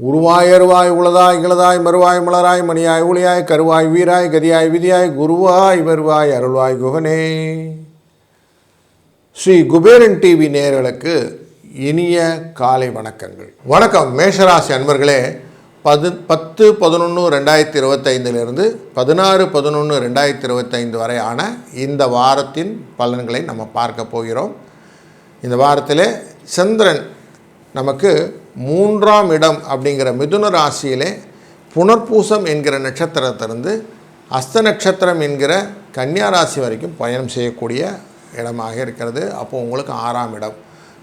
உருவாய் அருவாய் உளதாய் இளதாய் மறுவாய் மலராய் மணியாய் ஒளியாய் கருவாய் வீராய் கதியாய் விதியாய் குருவாய் வருவாய் அருள்வாய் குகனே. ஸ்ரீ குபேரன் டிவி நேர்களுக்கு இனிய காலை வணக்கங்கள். வணக்கம் மேஷராசி அன்பர்களே. பது பத்து பதினொன்று ரெண்டாயிரத்தி இருபத்தைந்திலிருந்து பதினாறு பதினொன்று ரெண்டாயிரத்தி இருபத்தைந்து வரையான இந்த வாரத்தின் பலன்களை நம்ம பார்க்க போகிறோம். இந்த வாரத்தில் சந்திரன் நமக்கு மூன்றாம் இடம் அப்படிங்கிற மிதுன ராசியிலே புனர்பூசம் என்கிற நட்சத்திரத்திலிருந்து அஸ்த நட்சத்திரம் என்கிற கன்னியா ராசி வரைக்கும் பயணம் செய்யக்கூடிய இடமாக இருக்கிறது. அப்போது உங்களுக்கு ஆறாம் இடம்.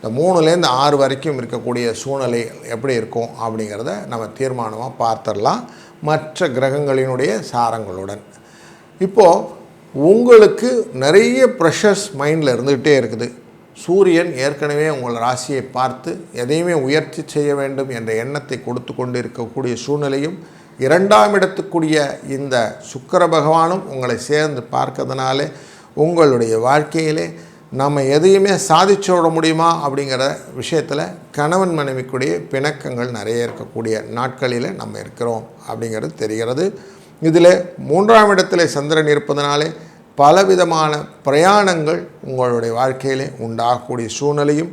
இந்த மூணுலேருந்து ஆறு வரைக்கும் இருக்கக்கூடிய சூழ்நிலை எப்படி இருக்கும் அப்படிங்கிறத நம்ம தீர்மானமாக பார்த்துடலாம். மற்ற கிரகங்களினுடைய சாரங்களுடன். இப்போது உங்களுக்கு நிறைய ப்ரெஷர்ஸ் மைண்டில் இருந்துகிட்டே இருக்குது. சூரியன் ஏற்கனவே உங்கள் ராசியை பார்த்து எதையுமே உயர்த்தி செய்ய வேண்டும் என்ற எண்ணத்தை கொடுத்து கொண்டு இருக்கக்கூடிய சூழ்நிலையும் இரண்டாம் இடத்துக்குரிய இந்த சுக்கர பகவானும் உங்களை சேர்ந்து பார்க்கறதுனாலே உங்களுடைய வாழ்க்கையிலே நம்ம எதையுமே சாதிச்சு விட முடியுமா அப்படிங்கிற விஷயத்தில் கணவன் மனைவிக்குடைய பிணக்கங்கள் நிறைய இருக்கக்கூடிய நாட்களில் நம்ம இருக்கிறோம் அப்படிங்கிறது தெரிகிறது. இதில் மூன்றாம் இடத்துல சந்திரன் இருப்பதனாலே பலவிதமான பிரயாணங்கள் உங்களுடைய வாழ்க்கையிலே உண்டாகக்கூடிய சூழ்நிலையும்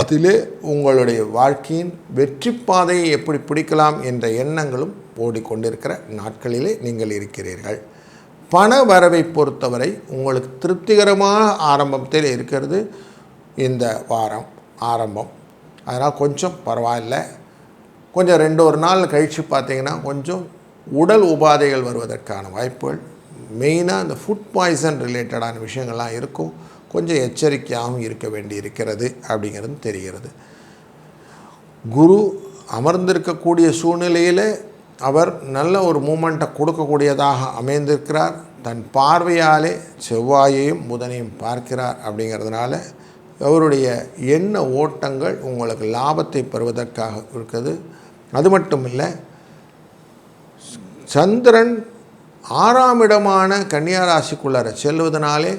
அதிலே உங்களுடைய வாழ்க்கையின் வெற்றி பாதையை எப்படி பிடிக்கலாம் என்ற எண்ணங்களும் ஓடிக்கொண்டிருக்கிற நாட்களிலே நீங்கள் இருக்கிறீர்கள். பண வரவை பொறுத்தவரை உங்களுக்கு திருப்திகரமான ஆரம்பத்தில் இருக்கிறது இந்த வாரம் ஆரம்பம். அதனால் கொஞ்சம் பரவாயில்ல. கொஞ்சம் ரெண்டு ஒரு நாள் கழித்து பார்த்தீங்கன்னா கொஞ்சம் உடல் உபாதைகள் வருவதற்கான வாய்ப்புகள் மெயினாக இந்த ஃபுட் பாய்சன் ரிலேட்டடான விஷயங்கள்லாம் இருக்கும். கொஞ்சம் எச்சரிக்கையாகவும் இருக்க வேண்டி இருக்கிறது அப்படிங்கிறது தெரிகிறது. குரு அமர்ந்திருக்கக்கூடிய சூழ்நிலையில் அவர் நல்ல ஒரு மூமெண்ட்டை கொடுக்கக்கூடியதாக அமைந்திருக்கிறார். தன் பார்வையாலே செவ்வாயையும் புதனையும் பார்க்கிறார் அப்படிங்கிறதுனால அவருடைய எண்ண ஓட்டங்கள் உங்களுக்கு லாபத்தை பெறுவதற்காக இருக்குது. அது மட்டும் இல்லை சந்திரன் ஆறாம் இடமான கன்னியாராசிக்குள்ளார செல்வதனாலே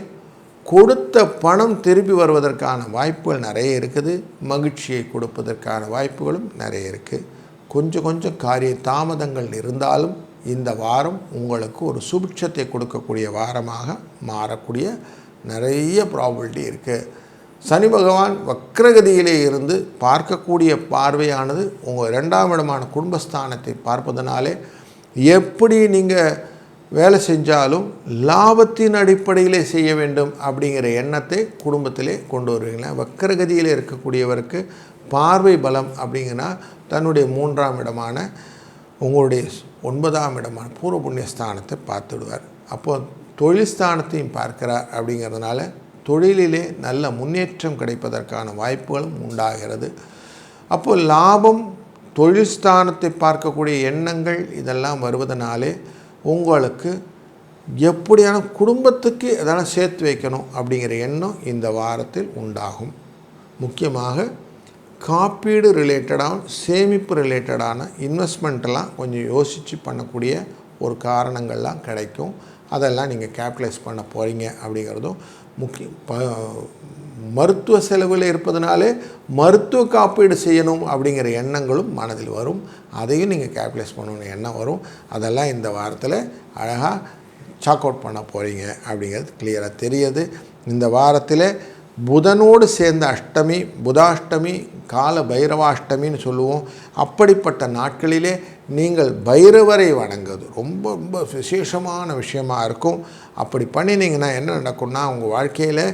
கொடுத்த பணம் திருப்பி வருவதற்கான வாய்ப்புகள் நிறைய இருக்குது. மகிழ்ச்சியை கொடுப்பதற்கான வாய்ப்புகளும் நிறைய இருக்குது. கொஞ்சம் கொஞ்சம் காரிய தாமதங்கள் இருந்தாலும் இந்த வாரம் உங்களுக்கு ஒரு சுபிட்சத்தை கொடுக்கக்கூடிய வாரமாக மாறக்கூடிய நிறைய ப்ராபபிலிட்டி இருக்குது சனி பகவான் வக்ரகதியிலே இருந்து பார்க்கக்கூடிய பார்வையானது உங்கள் ரெண்டாம் இடமான குடும்பஸ்தானத்தை பார்ப்பதனாலே எப்படி நீங்கள் வேலை செஞ்சாலும் லாபத்தின் அடிப்படையிலே செய்ய வேண்டும் அப்படிங்கிற எண்ணத்தை குடும்பத்திலே கொண்டு வருவீங்களா வக்கரகதியில் இருக்கக்கூடியவருக்கு பார்வை பலம் அப்படிங்கன்னா தன்னுடைய மூன்றாம் இடமான உங்களுடைய ஒன்பதாம் இடமான பூர்வ புண்ணிய ஸ்தானத்தை பார்த்துடுவார். அப்போது தொழில் ஸ்தானத்தையும் பார்க்கிறார் அப்படிங்கிறதுனால தொழிலிலே நல்ல முன்னேற்றம் கிடைப்பதற்கான வாய்ப்புகளும் உண்டாகிறது. அப்போது லாபம் தொழில் ஸ்தானத்தை பார்க்கக்கூடிய எண்ணங்கள் இதெல்லாம் வருவதனாலே உங்களுக்கு எப்படியான குடும்பத்துக்கு எதனா சேர்த்து வைக்கணும் அப்படிங்கிற எண்ணம் இந்த வாரத்தில் உண்டாகும். முக்கியமாக காப்பீடு ரிலேட்டடாக சேமிப்பு ரிலேட்டடான இன்வெஸ்ட்மெண்ட்டெல்லாம் கொஞ்சம் யோசித்து பண்ணக்கூடிய ஒரு காரணங்கள்லாம் கிடைக்கும். அதெல்லாம் நீங்கள் கேபிட்டலைஸ் பண்ண போகிறீங்க அப்படிங்கிறதும் முக்கிய ப மருத்துவ செலவில் இருப்பதனாலே மருத்துவ காப்பீடு செய்யணும் அப்படிங்கிற எண்ணங்களும் மனதில் வரும். அதையும் நீங்கள் கேபிட்டலைஸ் பண்ணணும்னு எண்ணம் வரும். அதெல்லாம் இந்த வாரத்தில் அழகாக சாக் அவுட் பண்ண போகிறீங்க அப்படிங்கிறது கிளியராக தெரியுது. இந்த வாரத்தில் புதனோடு சேர்ந்த அஷ்டமி புதாஷ்டமி கால பைரவாஷ்டமின்னு சொல்லுவோம். அப்படிப்பட்ட நாட்களிலே நீங்கள் பைரவரை வணங்குவது ரொம்ப ரொம்ப விசேஷமான விஷயமா இருக்கும். அப்படி பண்ணினீங்கன்னா என்ன நடக்கும்னா உங்கள் வாழ்க்கையில்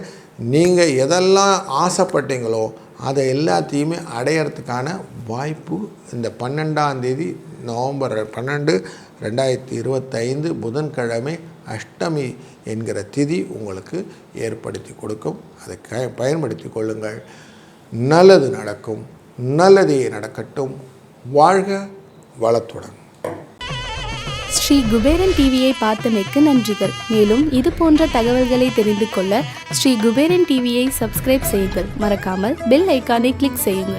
நீங்கள் எதெல்லாம் ஆசைப்பட்டீங்களோ அதை எல்லாத்தையுமே அடையிறதுக்கான வாய்ப்பு இந்த பன்னெண்டாம் தேதி நவம்பர் பன்னெண்டு ரெண்டாயிரத்தி இருபத்தைந்து புதன்கிழமை அஷ்டமி என்கிற திதி உங்களுக்கு ஏற்படுத்தி கொடுக்கும். அதை க பயன்படுத்தி கொள்ளுங்கள். நல்லது நடக்கும். நல்லதே நடக்கட்டும். வாழ்க வளத்துடன். ஸ்ரீ குபேரன் டிவியை பார்த்தமைக்கு நன்றிகள். மேலும் இது போன்ற தகவல்களை தெரிந்து கொள்ள ஸ்ரீ குபேரன் டிவியை சப்ஸ்கிரைப் செய்யுங்கள். மறக்காமல் பெல் ஐக்கானை கிளிக் செய்யுங்கள்.